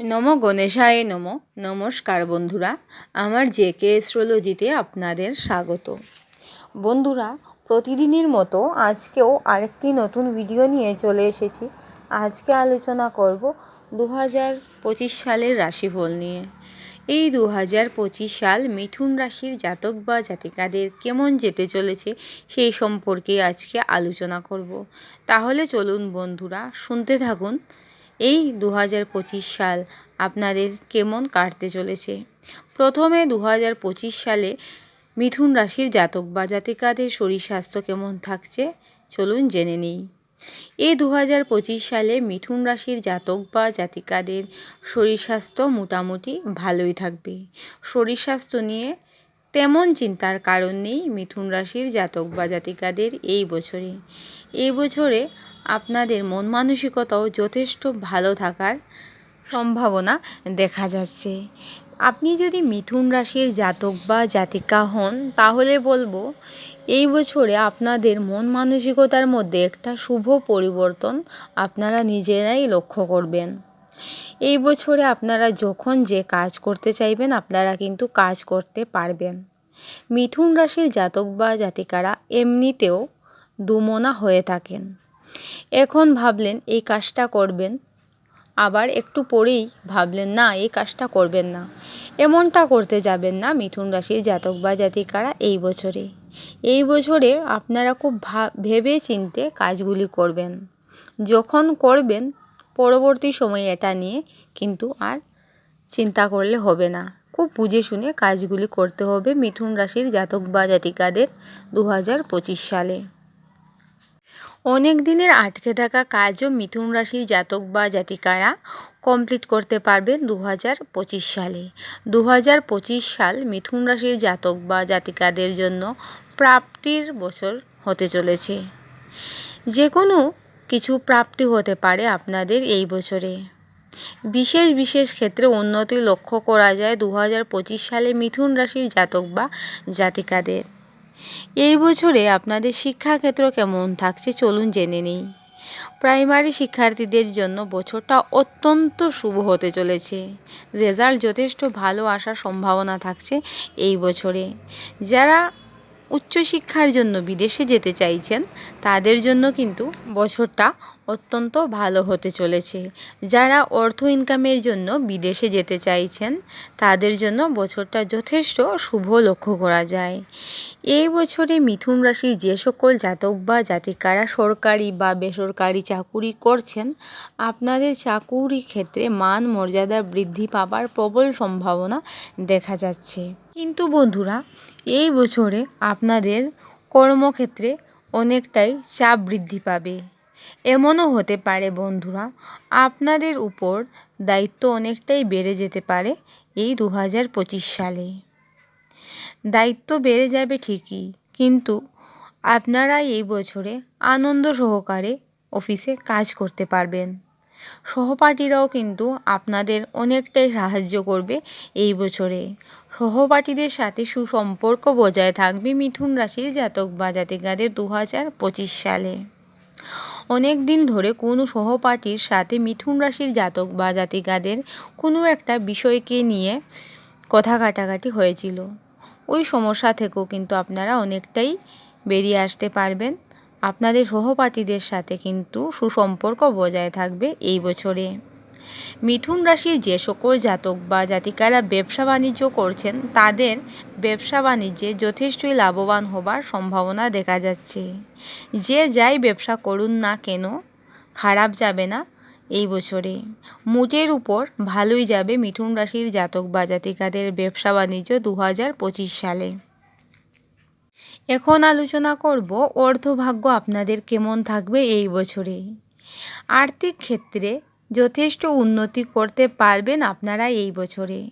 নম গণেশায় নম। নমস্কার বন্ধুরা, আমার জে কে অ্যাস্ট্রোলজিতে আপনাদের স্বাগত। বন্ধুরা, প্রতিদিনের মতো আজকেও আরেকটি নতুন ভিডিও নিয়ে চলে এসেছি। আজকে আলোচনা করব দু হাজার পঁচিশ সালের রাশিফল নিয়ে। এই দু হাজার পঁচিশ সাল মিথুন রাশির জাতক বা জাতিকাদের কেমন যেতে চলেছে সেই সম্পর্কে আজকে আলোচনা করব। তাহলে চলুন বন্ধুরা, শুনতে থাকুন। এই দু হাজার পঁচিশ সাল আপনাদের কেমন কাটতে চলেছে? প্রথমে দু হাজার পঁচিশ সালে মিথুন রাশির জাতক বা জাতিকাদের শরীর স্বাস্থ্য কেমন থাকছে? চলুন জেনে নিই। এই দু হাজার পঁচিশ সালে মিথুন রাশির জাতক বা জাতিকাদের শরীর স্বাস্থ্য মোটামুটি ভালোই থাকবে। শরীর স্বাস্থ্য নিয়ে তেমন চিন্তার কারণ নেই মিথুন রাশির জাতক বা জাতিকাদের এই বছরে। এই বছরে আপনাদের মন মানসিকতাও যথেষ্ট ভালো থাকার সম্ভাবনা দেখা যাচ্ছে। আপনি যদি মিথুন রাশির জাতক বা জাতিকা হন, তাহলে বলব, এই বছরে আপনাদের মন মানসিকতার মধ্যে একটা শুভ পরিবর্তন আপনারা নিজেরাই লক্ষ্য করবেন। এই বছরে আপনারা যখন যে কাজ করতে চাইবেন, আপনারা কিন্তু কাজ করতে পারবেন। মিথুন রাশির জাতক বা জাতিকারা এমনিতেও দুমনা হয়ে থাকেন। এখন ভাবলেন, এই কাজটা করবেন। আবার একটু পরেই ভাবলেন, না, এই কাজটা করবেন না। এমনটা করতে যাবেন না মিথুন রাশির জাতক বা জাতিকারা এই বছরে। এই বছরে আপনারা খুব ভেবে চিনতে কাজগুলি করবেন। যখন করবেন, পরবর্তী সময়ে এটা নিয়ে কিন্তু আর চিন্তা করলে হবে না। খুব বুঝে শুনে কাজগুলি করতে হবে মিথুন রাশির জাতক বা জাতিকাদের দু হাজার পঁচিশ সালে। অনেক দিনের আটকে থাকা কাজও মিথুন রাশির জাতক বা জাতিকারা কমপ্লিট করতে পারবেন দু হাজার পঁচিশ সালে। দু হাজার পঁচিশ সাল মিথুন রাশির জাতক বা জাতিকাদের জন্য প্রাপ্তির বছর হতে চলেছে। যে কোনো কিছু প্রাপ্তি হতে পারে আপনাদের এই বছরে। বিশেষ বিশেষ ক্ষেত্রে উন্নতি লক্ষ্য করা যায় দু হাজার পঁচিশ সালে মিথুন রাশির জাতক বা জাতিকাদের। এই বছরে আপনাদের শিক্ষাক্ষেত্র কেমন থাকছে চলুন জেনে নিই। প্রাইমারি শিক্ষার্থীদের জন্য বছরটা অত্যন্ত শুভ হতে চলেছে। রেজাল্ট যথেষ্ট ভালো আসার সম্ভাবনা থাকছে এই বছরে। যারা উচ্চশিক্ষার জন্য বিদেশে যেতে চাইছেন, তাদের জন্য কিন্তু বছরটা অত্যন্ত ভালো হতে চলেছে। যারা অর্থ ইনকামের জন্য বিদেশে যেতে চাইছেন, তাদের জন্য বছরটা যথেষ্ট শুভ লক্ষ্য করা যায়। এই বছরে মিথুন রাশির যে সকল জাতক বা জাতিকারা সরকারি বা বেসরকারি চাকুরি করছেন, আপনাদের চাকুরি ক্ষেত্রে মান মর্যাদা বৃদ্ধি পাবার প্রবল সম্ভাবনা দেখা যাচ্ছে। কিন্তু বন্ধুরা এই বছরে আপনাদের কর্মক্ষেত্রে অনেকটাই চাপ বৃদ্ধি পাবে। এমনও হতে পারে বন্ধুরা, আপনাদের উপর দায়িত্ব অনেকটাই বেড়ে যেতে পারে এই দু হাজার পঁচিশ সালে। দায়িত্ব বেড়ে যাবে ঠিকই, কিন্তু আপনারা এই বছরে আনন্দ সহকারে অফিসে কাজ করতে পারবেন। সহপাঠীরাও কিন্তু আপনাদের অনেকটাই সাহায্য করবে এই বছরে। সহপাঠীদের সাথে সুসম্পর্ক বজায় থাকবে মিথুন রাশির জাতক বা জাতিকাদের দু হাজার পঁচিশ সালে। অনেক দিন ধরে কোনো সহপাঠীর সাথে মিথুন রাশির জাতক বা জাতিকাদের কোনো একটা বিষয়কে নিয়ে কথা কাটাকাটি হয়েছিল। ওই সমস্যা থেকেও কিন্তু আপনারা অনেকটাই বেরিয়ে আসতে পারবেন। আপনাদের সহপাঠীদের সাথে কিন্তু সুসম্পর্ক বজায় থাকবে এই বছরে। মিথুন রাশির যে সকল জাতক বা জাতিকারা ব্যবসা বাণিজ্য করছেন, তাদের ব্যবসা বাণিজ্যে যথেষ্টই লাভবান হবার সম্ভাবনা দেখা যাচ্ছে। যে যাই ব্যবসা করুন না কেন, খারাপ যাবে না এই বছরে। মুটের উপর ভালোই যাবে মিথুন রাশির জাতক বা জাতিকাদের ব্যবসা বাণিজ্য দু হাজার পঁচিশ সালে। এখন আলোচনা করব অর্থভাগ্য আপনাদের কেমন থাকবে এই বছরে। আর্থিক ক্ষেত্রে যথেষ্ট উন্নতি করতে পারবেন আপনারা এই বছরে।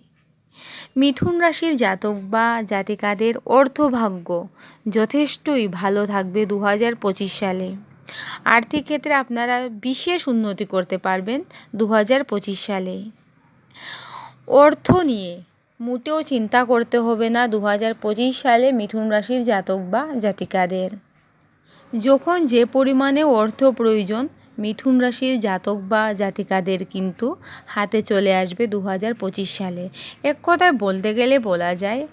মিথুন রাশির জাতক বা জাতিকাদের অর্থভাগ্য যথেষ্টই ভালো থাকবে দু হাজার পঁচিশ সালে। আর্থিক ক্ষেত্রে আপনারা বিশেষ উন্নতি করতে পারবেন দু হাজার পঁচিশ সালে। অর্থ নিয়ে মোটেও চিন্তা করতে হবে না দু হাজার পঁচিশ সালে মিথুন রাশির জাতক বা জাতিকাদের। যখন যে পরিমাণে অর্থ প্রয়োজন মিথুন রাশির জাতক বা জাতিকাদের কিন্তু হাতে চলে আসবে দু হাজার পঁচিশ সালে। এক কথায় বলতে গেলে বলা যায়,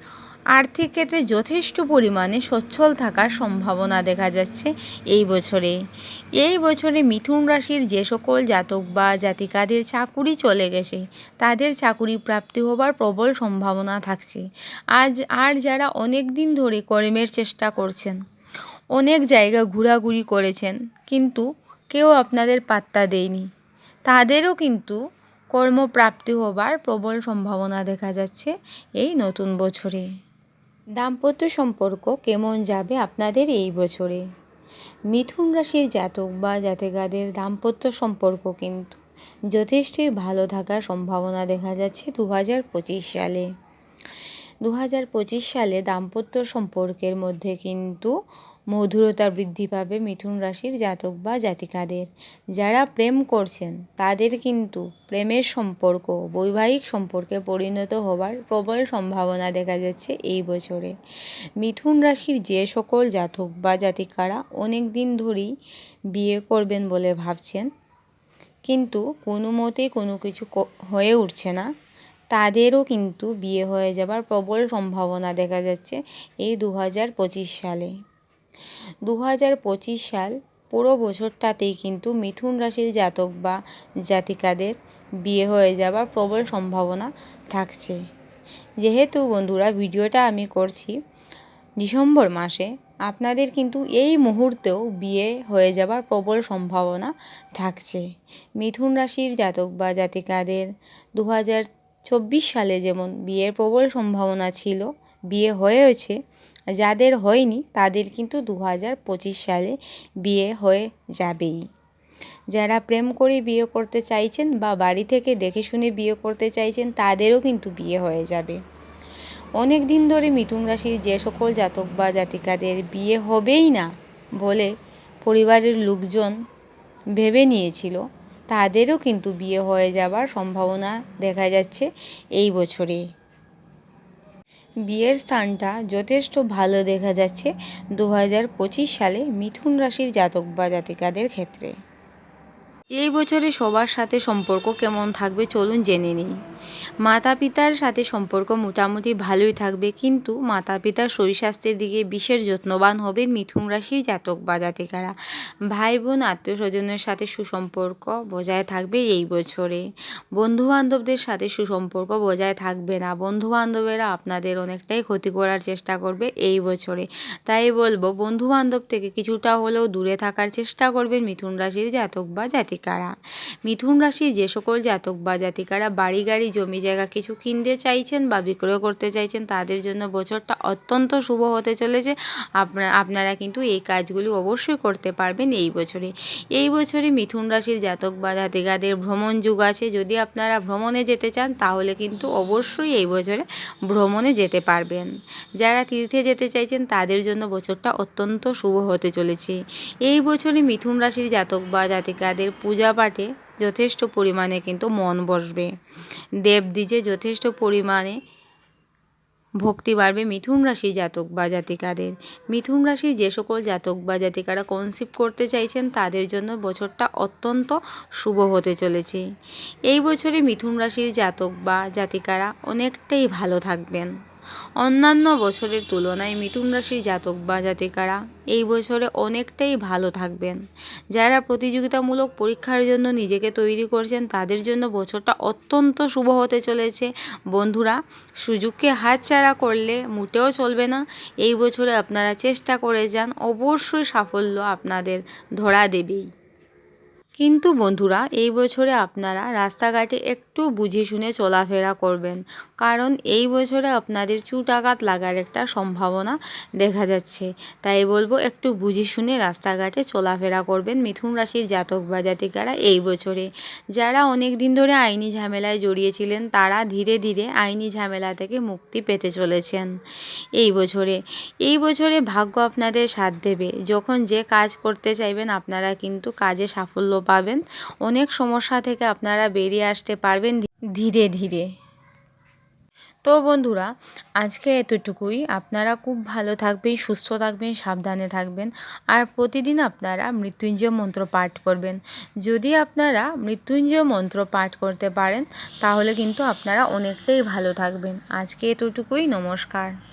আর্থিক ক্ষেত্রে যথেষ্ট পরিমাণে সচ্ছল থাকার সম্ভাবনা দেখা যাচ্ছে এই বছরে। এই বছরে মিথুন রাশির যে সকল জাতক বা জাতিকাদের চাকুরি চলে গেছে, তাদের চাকুরি প্রাপ্তি হবার প্রবল সম্ভাবনা থাকছে। আজ আর যারা অনেক দিন ধরে কর্মের চেষ্টা করছেন, অনেক জায়গা ঘোরাঘুরি করেছেন, কিন্তু কেউ আপনাদের পাত্তা দেয়নি। তাদেরও কিন্তু কর্মপ্রাপ্তি হবার প্রবল সম্ভাবনা দেখা যাচ্ছে এই নতুন বছরে। দাম্পত্য সম্পর্ক কেমন যাবে আপনাদের এই বছরে? মিথুন রাশির জাতক বা জাতিকাদের দাম্পত্য সম্পর্ক কিন্তু যথেষ্টই ভালো থাকার সম্ভাবনা দেখা যাচ্ছে দু হাজার পঁচিশ সালে। দু হাজার পঁচিশ সালে দাম্পত্য সম্পর্কের মধ্যে কিন্তু মধুরতা বৃদ্ধি পাবে মিথুন রাশির জাতক বা জাতিকাদের। যারা প্রেম করছেন, তাদের কিন্তু প্রেমের সম্পর্ক, বৈবাহিক সম্পর্কে পরিণত হবার প্রবল সম্ভাবনা দেখা যাচ্ছে এই বছরে। মিথুন রাশির যে সকল জাতক বা জাতিকারা অনেক দিন ধরেই বিয়ে করবেন বলে ভাবছেন, কিন্তু কোনো মতেই কোনো কিছু হয়ে উঠছে না। তাদেরও কিন্তু বিয়ে হয়ে যাবার প্রবল সম্ভাবনা দেখা যাচ্ছে এই দু হাজার পঁচিশ সালে। দু হাজার পঁচিশ সাল পুরো বছরটাতেই কিন্তু মিথুন রাশির জাতক বা জাতিকাদের বিয়ে হয়ে যাওয়ার প্রবল সম্ভাবনা থাকছে। যেহেতু বন্ধুরা, ভিডিওটা আমি করছি ডিসেম্বর মাসে, আপনাদের কিন্তু এই মুহূর্তেও বিয়ে হয়ে যাবার প্রবল সম্ভাবনা থাকছে। মিথুন রাশির জাতক বা জাতিকাদের দু হাজার চব্বিশ সালে যেমন বিয়ের প্রবল সম্ভাবনা ছিল, বিয়ে হয়েছে যাদের হয়নি, তাদের কিন্তু দু হাজার পঁচিশ সালে বিয়ে হয়ে যাবেই। যারা প্রেম করে বিয়ে করতে চাইছেন বা বাড়ি থেকে দেখে শুনে বিয়ে করতে চাইছেন, তাদেরও কিন্তু বিয়ে হয়ে যাবে। অনেক দিন ধরে মিথুন রাশির যে সকল জাতক বা জাতিকাদের বিয়ে হবেই না বলে পরিবারের লোকজন ভেবে নিয়েছিল, তাদেরও কিন্তু বিয়ে হয়ে যাবার সম্ভাবনা দেখা যাচ্ছে এই বছরে। বিয়ের স্থানটা যথেষ্ট ভালো দেখা যাচ্ছে দু হাজার পঁচিশ সালে মিথুন রাশির জাতক বা জাতিকাদের ক্ষেত্রে। এই বছরে সবার সাথে সম্পর্ক কেমন থাকবে চলুন জেনে নিই। মাতা পিতার সাথে সম্পর্ক মোটামুটি ভালোই থাকবে, কিন্তু মাতা পিতার শরীর স্বাস্থ্যের দিকে বিশেষ যত্নবান হবেন মিথুন রাশির জাতক বা জাতিকারা। ভাই বোন আত্মীয় স্বজনের সাথে সুসম্পর্ক বজায় থাকবে এই বছরে। বন্ধু বান্ধবদের সাথে সুসম্পর্ক বজায় থাকবে না। বন্ধু বান্ধবেরা আপনাদের অনেকটাই ক্ষতি করার চেষ্টা করবে এই বছরে। তাই বলব বন্ধু বান্ধব থেকে কিছুটা হলেও দূরে থাকার চেষ্টা করবেন মিথুন রাশির জাতক বা জাতিকা জাতিকারা। মিথুন রাশির যে সকল জাতক বা জাতিকারা বাড়ি গাড়ি, জমি জায়গা কিছু কিনতে চাইছেন বা বিক্রয় করতে চাইছেন, তাদের জন্য বছরটা অত্যন্ত শুভ হতে চলেছে। আপনারা আপনারা কিন্তু এই কাজগুলি অবশ্যই করতে পারবেন এই বছরে। এই বছরে মিথুন রাশির জাতক বা জাতিকাদের ভ্রমণ যুগ আছে। যদি আপনারা ভ্রমণে যেতে চান, তাহলে কিন্তু অবশ্যই এই বছরে ভ্রমণে যেতে পারবেন। যারা তীর্থে যেতে চাইছেন, তাদের জন্য বছরটা অত্যন্ত শুভ হতে চলেছে। এই বছরে মিথুন রাশির জাতক বা জাতিকাদের পূজা পাঠে যথেষ্ট পরিমাণে কিন্তু মন বসবে। দেবদ্বীজে যথেষ্ট পরিমাণে ভক্তি বাড়বে মিথুন রাশি জাতক বা জাতিকাদের। মিথুন রাশির যে সকল জাতক বা জাতিকারা কনসিভ করতে চাইছেন, তাদের জন্য বছরটা অত্যন্ত শুভ হতে চলেছে। এই বছরে মিথুন রাশির জাতক বা জাতিকারা অনেকটাই ভালো থাকবেন। অন্যান্য বছরের তুলনায় মিথুন রাশির জাতক বা জাতিকারা এই বছরে অনেকটাই ভালো থাকবেন। যারা প্রতিযোগিতামূলক পরীক্ষার জন্য নিজেকে তৈরি করছেন, তাদের জন্য বছরটা অত্যন্ত শুভ হতে চলেছে। বন্ধুরা, সুযোগকে হাতছাড়া করলে মোটেও চলবে না। এই বছরে আপনারা চেষ্টা করে যান, অবশ্যই সাফল্য আপনাদের ধরা দেবেই। কিন্তু বন্ধুরা, এই বছরে আপনারা রাস্তাঘাটে একটু বুঝে শুনে চলাফেরা করবেন। কারণ এই বছরে আপনাদের চুটাঘাত লাগার একটা সম্ভাবনা দেখা যাচ্ছে। তাই বলব, একটু বুঝে শুনে রাস্তাঘাটে চলাফেরা করবেন মিথুন রাশির জাতক বা জাতিকারা এই বছরে। যারা অনেক দিন ধরে আইনি ঝামেলায় জড়িয়েছিলেন, তারা ধীরে ধীরে আইনি ঝামেলা থেকে মুক্তি পেতে চলেছেন এই বছরে। এই বছরে ভাগ্য আপনাদের সাথ দেবে। যখন যে কাজ করতে চাইবেন, আপনারা কিন্তু কাজে সাফল্য পাবেন। অনেক সমস্যা থেকে আপনারা বেরিয়ে আসতে পারবেন ধীরে ধীরে। তো বন্ধুরা, আজকে এতটুকুই। আপনারা খুব ভালো থাকবেন, সুস্থ থাকবেন, সাবধানে থাকবেন আর প্রতিদিন আপনারা মৃত্যুঞ্জয় মন্ত্র পাঠ করবেন। যদি আপনারা মৃত্যুঞ্জয় মন্ত্র পাঠ করতে পারেন, তাহলে কিন্তু আপনারা অনেকটাই ভালো থাকবেন। আজকে এতটুকুই, নমস্কার।